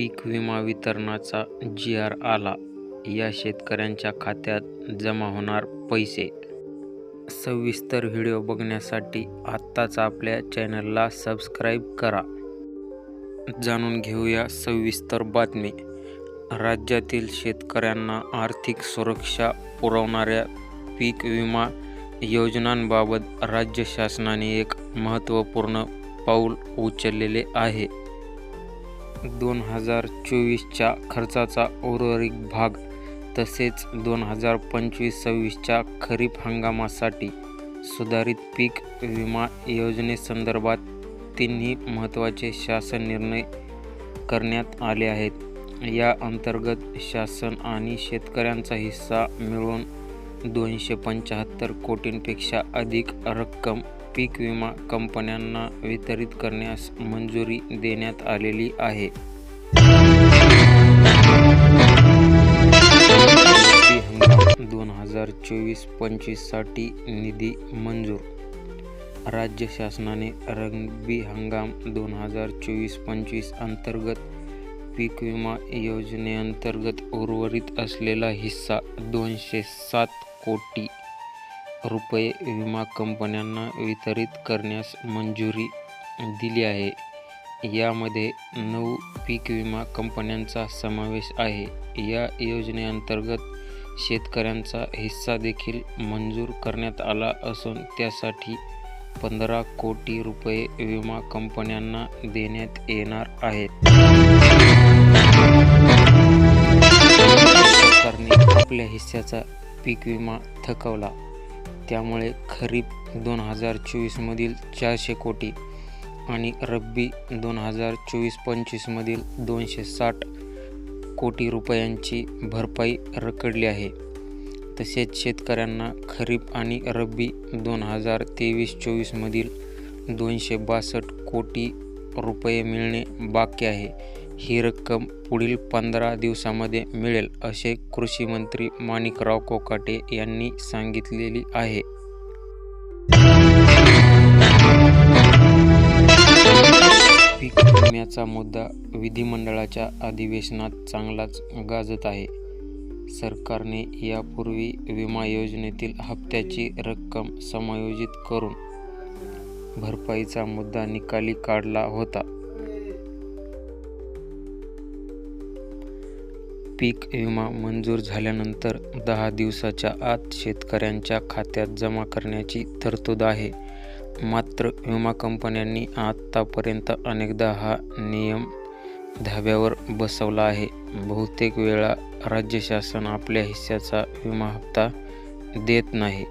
पीक विमा वितरणाचा जी आर आला. या शेतकऱ्यांच्या खात्यात जमा होणार पैसे. सविस्तर व्हिडिओ बघण्यासाठी आत्ताच आपल्या चॅनलला सबस्क्राईब करा. जाणून घेऊया सविस्तर बातमी. राज्यातील शेतकऱ्यांना आर्थिक सुरक्षा पुरवणाऱ्या पीक विमा योजनांबाबत राज्य शासनाने एक महत्त्वपूर्ण पाऊल उचललेले आहे. दोन हजार चोवीसच्या खर्चाचा उर्वरित भाग तसेच दोन हजार पंचवीस सव्वीसच्या खरीप हंगामासाठी सुधारित पीक विमा योजनेसंदर्भात तिन्ही महत्त्वाचे शासन निर्णय करण्यात आले आहेत. या अंतर्गत शासन आणि शेतकऱ्यांचा हिस्सा मिळून दोनशे पंच्याहत्तर कोटींपेक्षा अधिक रक्कम पीक विमा कंपन्यांना वितरित करण्यास मंजुरी देण्यात आलेली आहे. रब्बी हंगाम दोन हजार चोवीस पंचवीससाठी निधी मंजूर. राज्य शासनाने रब्बी हंगाम दोन हजार चोवीस पंचवीस अंतर्गत पीक विमा योजनेअंतर्गत उर्वरित असलेला हिस्सा दोनशे सात कोटी रुपये विमा कंपन्यांना वितरित करण्यास मंजुरी दिली आहे. यामध्ये नऊ पीक विमा कंपन्यांचा समावेश आहे. या योजनेअंतर्गत शेतकऱ्यांचा हिस्सा देखील मंजूर करण्यात आला असून त्यासाठी पंधरा कोटी रुपये विमा कंपन्यांना देण्यात येणार आहेत. सरकारने आपल्या हिस्स्याचा पीक विमा थकवला. त्यामुळे खरीप दोन हजार चोवीसमधील चारशे कोटी आणि रब्बी दोन हजार चोवीस पंचवीसमधील दोनशे साठ कोटी रुपयांची भरपाई रखडली आहे. तसेच शेतकऱ्यांना खरीप आणि रब्बी दोन हजार तेवीस चोवीसमधील दोनशे बासष्ट कोटी रुपये मिळणे बाकी आहे. ही रक्कम पुढील पंधरा दिवसामध्ये मिळेल असे कृषी मंत्री माणिकराव कोकाटे यांनी सांगितलेली आहे. पीक विम्याचा मुद्दा विधिमंडळाच्या अधिवेशनात चांगलाच गाजत आहे. सरकारने यापूर्वी विमा योजनेतील हप्त्याची रक्कम समायोजित करून भरपाईचा मुद्दा निकाली काढला होता. पीक विमा मंजूर झाल्यानंतर दहा दिवसाच्या आत शेतकऱ्यांच्या खात्यात जमा करण्याची तरतूद आहे. मात्र विमा कंपन्यांनी आत्तापर्यंत अनेकदा हा नियम धाब्यावर बसवला आहे. बहुतेक वेळा राज्य शासन आपल्या हिस्स्याचा विमा हप्ता देत नाही.